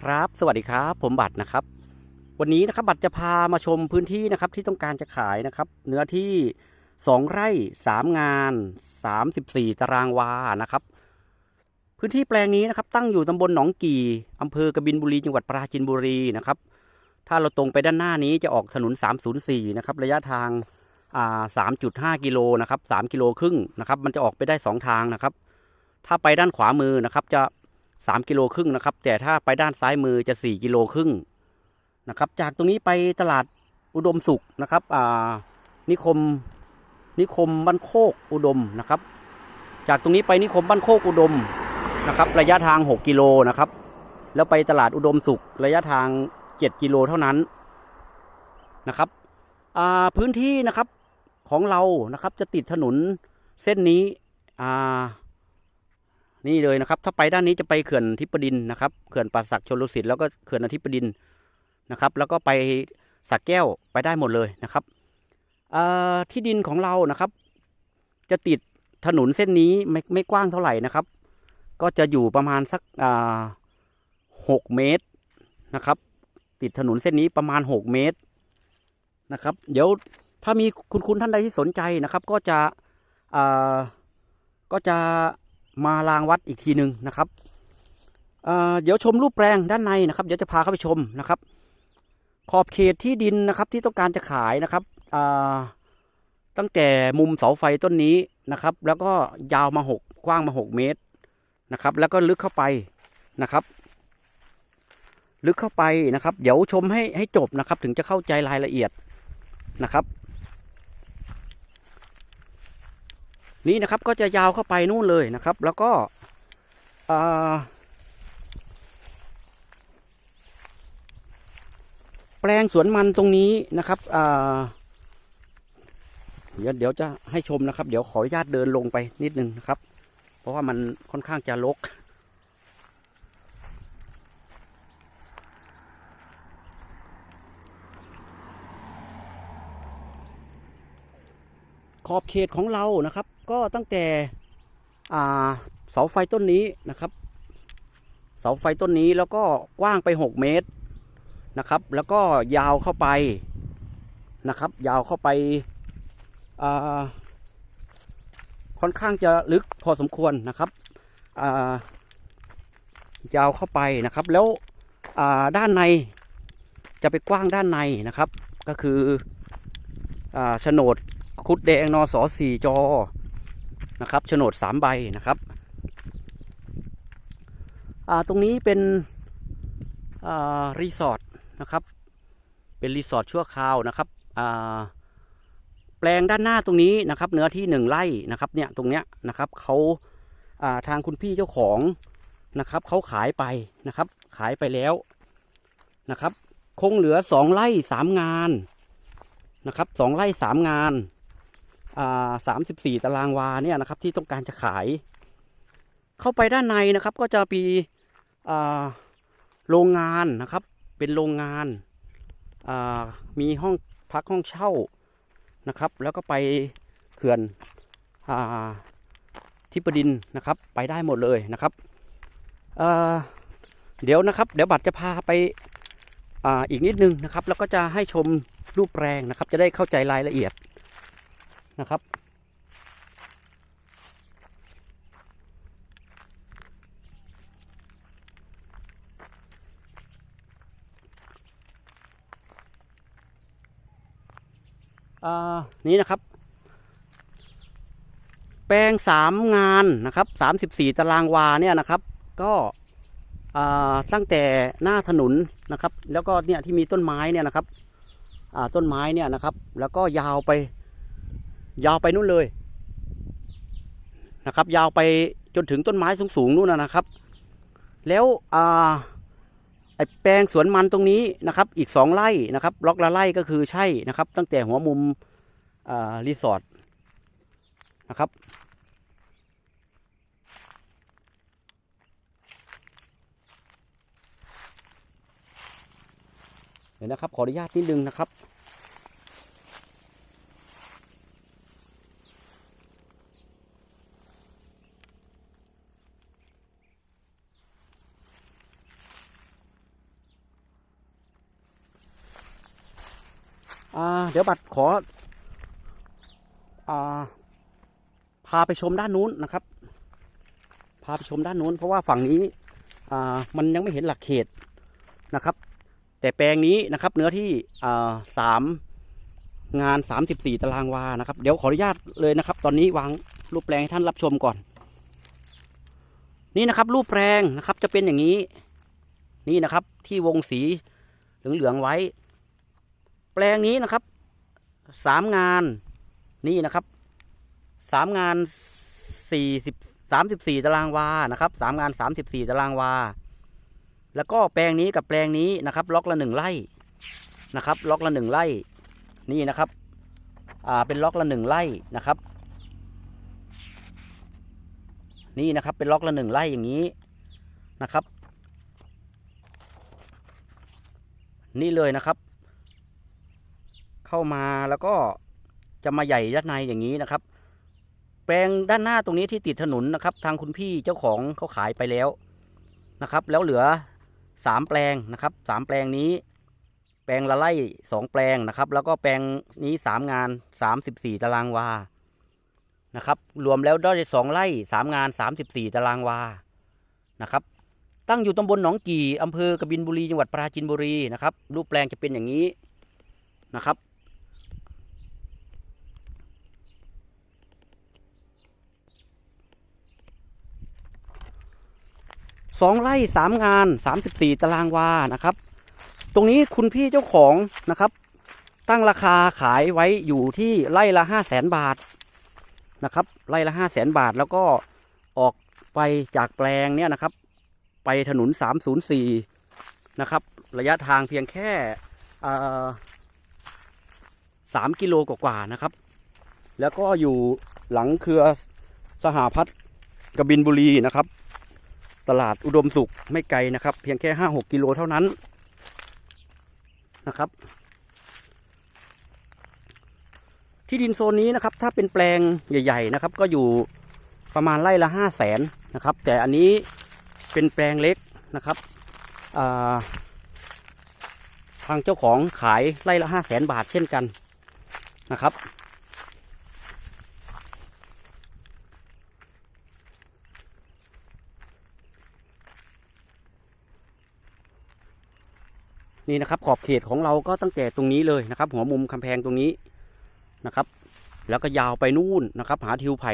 ครับ สวัสดีครับ ผมบัตรนะครับ วันนี้นะครับบัตรจะพามาชมพื้นที่นะครับที่ต้องการจะขายนะครับ เนื้อที่ 2 ไร่ 3 งาน 34 ตารางวานะครับ พื้นที่แปลงนี้นะครับ ตั้งอยู่ตำบลหนองกี่อำเภอกบินบุรีจังหวัดปราจีนบุรีนะครับ ถ้าเราตรงไปด้านหน้านี้จะออกถนน 304 นะครับ ระยะทาง3.5 กิโลนะครับ3กิโลครึ่งนะครับ มันจะออกไปได้ 2 ทางนะครับ ถ้าไปด้านขวามือนะครับจะ 3กิโลครึ่งนะครับ แต่ถ้าไปด้านซ้ายมือจะ 4กิโลครึ่งนะครับ จากตรงนี้ไปตลาดอุดมสุขนะครับอ่านิคมนิคมบ้านโคกอุดมนะครับ จากตรงนี้ไปนิคมบ้านโคกอุดมนะครับ ระยะทาง 6 กิโลนะครับ แล้วไปตลาดอุดมสุข ระยะทาง 7 กิโลเท่านั้นนะครับอ่าพื้นที่นะครับของเรานะครับจะติดถนนเส้นนี้อ่า นี่เลยนะครับ ถ้าไปด้านนี้จะไปเขื่อนทิพดินนะครับเขื่อนป่าสักชลสิทธิ์แล้วก็เขื่อนอทิพดินนะครับ แล้วก็ไปสักแก้วไปได้หมดเลยนะครับที่ดินของเรานะครับ จะติดถนนเส้นนี้ไม่ไม่กว้างเท่าไหร่นะครับ ก็จะอยู่ประมาณสักหกเมตรนะครับ ติดถนนเส้นนี้ประมาณหกเมตรนะครับ เดี๋ยวถ้ามีคุณคุณท่านใดที่สนใจนะครับ ก็จะก็จะ มารางวัดอีกทีหนึ่งนะครับเเดี๋ยวชมรูปแปลงด้านในนะครับเดี๋ยวจะพาเข้าไปชมนะครับ ขอบเขตที่ดินนะครับที่ต้องการจะขายนะครับตั้งแต่มุมเสาไฟต้นนี้นะครับ แล้วก็ยาวมาหกกว้างมาหกเมตรนะครับ แล้วก็ลึกเข้าไปนะครับ ลึกเข้าไปนะครับ เดี๋ยวชมให้ให้จบนะครับ ถึงจะเข้าใจรายละเอียดนะครับ นี้นะครับก็จะยาวเข้าไปนู่นเลยนะครับ แล้วก็แปลงสวนมันตรงนี้นะครับเดี๋ยวเดี๋ยวจะให้ชมนะครับ เดี๋ยวขออนุญาตเดินลงไปนิดนึงนะครับ เพราะว่ามันค่อนข้างจะรก ขอบเขตของเรานะครับ ก็ตั้งแต่เสาไฟต้นนี้นะครับ เสาไฟต้นนี้แล้วก็กว้างไป 6 เมตรนะครับ แล้วก็ยาวเข้าไปนะครับ ยาวเข้าไปาค่อนข้างจะลึกพอสมควรนะครับายาวเข้าไปนะครับ แล้วด้านในจะไปกว้างด้านในนะครับ ก็คือโฉนด คุดแดงนอสอสี่จอนะครับโฉนดสามใบนะครับอ่าตรงนี้เป็นอ่ารีสอร์ทนะครับ เป็นรีสอร์ทชั่วคราวนะครับอ่าแปลงด้านหน้าตรงนี้นะครับ เนื้อที่หนึ่งไร่นะครับเนี่ยตรงเนี้ยนะครับเขาอ่าทางคุณพี่เจ้าของนะครับเขาขายไปนะครับ ขายไปแล้วนะครับ คงเหลือสองไร่สามงานนะครับสองไร่สามงาน สามสิบสี่ตารางวาเนี่ยนะครับที่ต้องการจะขาย เข้าไปด้านในนะครับก็จะมีโรงงานนะครับเป็นโรงงานมีห้องพักห้องเช่านะครับ แล้วก็ไปเขื่อนอทิปดินนะครับ ไปได้หมดเลยนะครับเเดี๋ยวนะครับ เดี๋ยวบัตรจะพาไปอ,าอีกนิดนึงนะครับ แล้วก็จะให้ชมรูปแปลงนะครับ จะได้เข้าใจรายละเอียด นะครับอ่านี่นะครับ แปลงสามงานนะครับสามสิบสี่ตารางวาเนี่ยนะครับ ก็อ่าตั้งแต่หน้าถนนนะครับ แล้วก็เนี่ยที่มีต้นไม้เนี่ยนะครับอ่าต้นไม้เนี่ยนะครับ แล้วก็ยาวไป ยาวไปนู่นเลยนะครับ ยาวไปจนถึงต้นไม้สูงๆนู่นนะนะครับ แล้วอ่าไอแปลงสวนมันตรงนี้นะครับ อีกสองไร่นะครับล็อกละไร่ก็คือใช่นะครับ ตั้งแต่หัวมุมรีสอร์ทนะครับ เดี๋ยวนะครับ ขออนุญาตนิดนึงนะครับ เดี๋ยวบัตรขออพาไปชมด้านนู้นนะครับ พาไปชมด้านนู้น เพราะว่าฝั่งนี้มันยังไม่เห็นหลักเขตนะครับ แต่แปลงนี้นะครับเนื้อที่อ่าสามงาน 34 ตารางวานะครับ เดี๋ยวขออนุญาตเลยนะครับ ตอนนี้วางรูปแปลงให้ท่านรับชมก่อน นี่นะครับ รูปแปลงนะครับจะเป็นอย่างนี้ นี่นะครับที่วงสีเหลืองๆไว้ แปลงนี้นะครับสามงานนี่นะครับสามงานสี่สิบสามสิบสี่ตารางวานะครับสามงานสามสิบสี่ตารางวา แล้วก็แปลงนี้กับแปลงนี้นะครับ ล็อกละหนึ่งไร่นะครับ ล็อกละหนึ่งไร่นี่นะครับอ่าเป็นล็อกละหนึ่งไร่นะครับ นี่นะครับเป็นล็อกละหนึ่งไร่อย่างนี้นะครับ นี่เลยนะครับ เข้ามาแล้วก็จะมาใหญ่ด้านในอย่างนี้นะครับ แปลงด้านหน้าตรงนี้ที่ติดถนนนะครับ ทางคุณพี่เจ้าของเขาขายไปแล้วนะครับ แล้วเหลือสามแปลงนะครับสามแปลงนี้ แปลงละไร่สองแปลงนะครับ แล้วก็แปลงนี้สามงานสามสิบสี่ตารางวานะครับ รวมแล้วได้สองไร่สามงานสามสิบสี่ตารางวานะครับ ตั้งอยู่ตำบลหนองกี่อำเภอกบินบุรีจังหวัดปราจีนบุรีนะครับ รูปแปลงจะเป็นอย่างนี้นะครับ สองไร่สามงานสามสิบสี่ตารางวานะครับ ตรงนี้คุณพี่เจ้าของนะครับ ตั้งราคาขายไว้อยู่ที่ไร่ละห้าแสนบาทนะครับไร่ละห้าแสนบาทแล้วก็ออกไปจากแปลงเนี่ยนะครับ ไปถนนสามศูนย์สี่นะครับ ระยะทางเพียงแค่สามกิโลกว่าๆนะครับ แล้วก็อยู่หลังเครือสหพัฒน์กบินบุรีนะครับ ตลาดอุดมสุขไม่ไกลนะครับ เพียงแค่ห้าหกกิโลเท่านั้นนะครับ ที่ดินโซนนี้นะครับ ถ้าเป็นแปลงใหญ่ ๆนะครับ ก็อยู่ประมาณไร่ละห้าแสนนะครับ แต่อันนี้เป็นแปลงเล็กนะครับาทางเจ้าของขายไร่ละห้าแสนบาทเช่นกันนะครับ นี่นะครับ ขอบเขตของเราก็ตั้งแต่ตรงนี้เลยนะครับ หัวมุมกำแพงตรงนี้นะครับ แล้วก็ยาวไปนู่นนะครับ หาทิวไผ่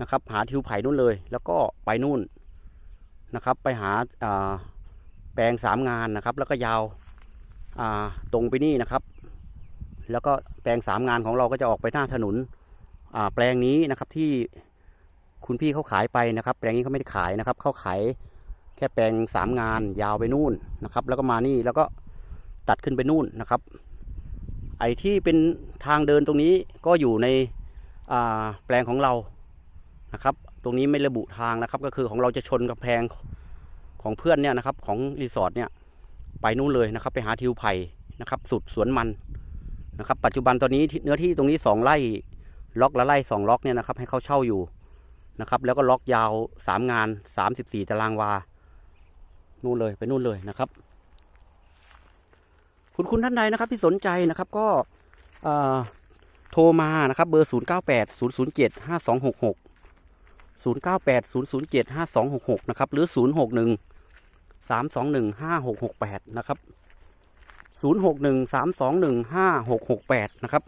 นะครับ หาทิวไผ่นู่นเลย แล้วก็ไปนู่นนะครับ ไปหาแปลงสามงานนะครับ แล้วก็ยาวาตรงไปนี่นะครับ แล้วก็แปลงสามงานของเราก็จะออกไปหน้าถนนแปลงนี้นะครับที่คุณพี่เขาขายไปนะครับ แปลงนี้เขาไม่ได้ขายนะครับเขาขาย แค่แปลงสามงานยาวไปนู่นนะครับ แล้วก็มานี่แล้วก็ตัดขึ้นไปนู่นนะครับ ไอ้ที่เป็นทางเดินตรงนี้ก็อยู่ในแปลงของเรานะครับ ตรงนี้ไม่ระบุทางนะครับ ก็คือของเราจะชนกับแพงของเพื่อนเนี่ยนะครับ ของรีสอร์ทเนี่ยไปนู่นเลยนะครับ ไปหาทิวไผ่นะครับ สุดสวนมันนะครับ ปัจจุบันตอนนี้เนื้อที่ตรงนี้สองไร่ล็อกละไร่สองล็อกเนี่ยนะครับ ให้เขาเช่าอยู่นะครับ แล้วก็ล็อกยาวสามงานสามสิบสี่ตารางวา นู่นเลยไปนู่นเลยนะครับ คุณคุณท่านใดนะครับ ที่สนใจนะครับก็โทรมานะครับ เบอร์ 0 9 8 0 0 7 5 2 6 6 0 9 8 0 0 7 5 2 6 6 นะครับ หรือ 0 6 1 3 2 1 5 6 6 8 นะครับ 0 6 1 3 2 1 5 6 6 8 นะครับ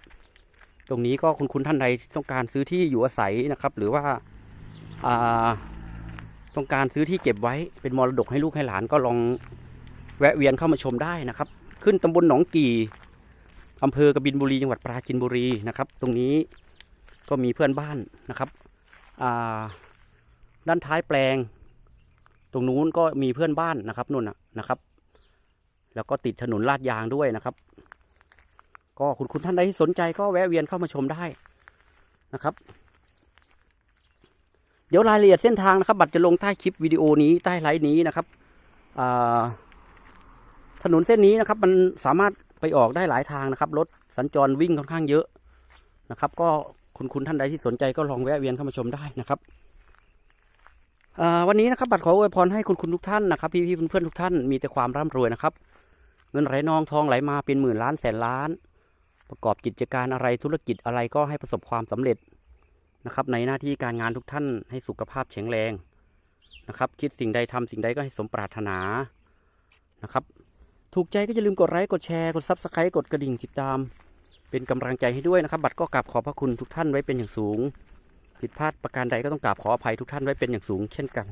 ตรงนี้ก็คุณคุณท่านใดที่ต้องการซื้อที่อยู่อาศัยนะครับ หรือว่า ต้องการซื้อที่เก็บไว้เป็นมรดกให้ลูกให้หลานก็ลองแวะเวียนเข้ามาชมได้นะครับ ขึ้นตำบลหนองกี่อำเภอกบินบุรีจังหวัดปราจีนบุรีนะครับ ตรงนี้ก็มีเพื่อนบ้านนะครับด้านท้ายแปลง ตรงนู้นก็มีเพื่อนบ้านนะครับนู่นนะนะครับ แล้วก็ติดถนนลาดยางด้วยนะครับ ก็คุณคุณท่านใดที่สนใจก็แวะเวียนเข้ามาชมได้นะครับ เดี๋ยวรายละเอียดเส้นทางนะครับบัตรจะลงใต้คลิปวิดีโอนี้ใต้ไลฟ์นี้นะครับถนนเส้นนี้นะครับ มันสามารถไปออกได้หลายทางนะครับรถสัญจรวิ่งค่อนข้างเยอะนะครับ ก็คุณคุณท่านใดที่สนใจก็ลองแวะเวียนเข้ามาชมได้นะครับวันนี้นะครับบัตรขออวยพรให้คุณคุณทุกท่านนะครับพี่พี่เพื่อนๆทุกท่านมีแต่ความร่ำรวยนะครับ เงินไหลนองทองไหลมาเป็นหมื่นล้านแสนล้าน ประกอบกิจการอะไรธุรกิจอะไรก็ให้ประสบความสำเร็จ นะครับ ในหน้าที่การงานทุกท่านให้สุขภาพแข็งแรงนะครับ คิดสิ่งใดทำสิ่งใดก็ให้สมปรารถนานะครับ ถูกใจก็อย่าลืมกดไลค์กดแชร์กดซับสไครต์กดกระดิ่งติดตาม เป็นกำลังใจให้ด้วยนะครับ บัตรก็กราบขอบพระคุณทุกท่านไว้เป็นอย่างสูง ผิดพลาดประการใดก็ต้องกราบขออภัยทุกท่านไว้เป็นอย่างสูง เช่นกัน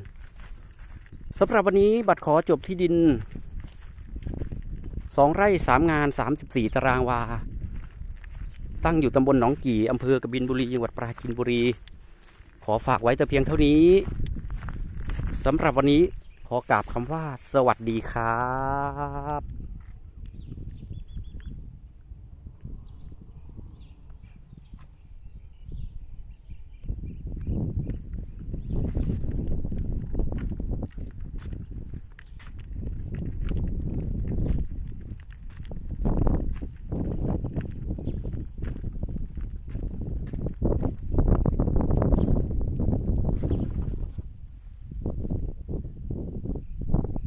สำหรับวันนี้บัตรขอจบที่ดินสองไร่สามงานสามสิบสี่ตารางวา ตั้งอยู่ตำบลหนองกี่อำเภอกบินบุรีจังหวัดปราจีนบุรี ขอฝากไว้แต่เพียงเท่านี้สำหรับวันนี้ขอกราบคำว่าสวัสดีครับ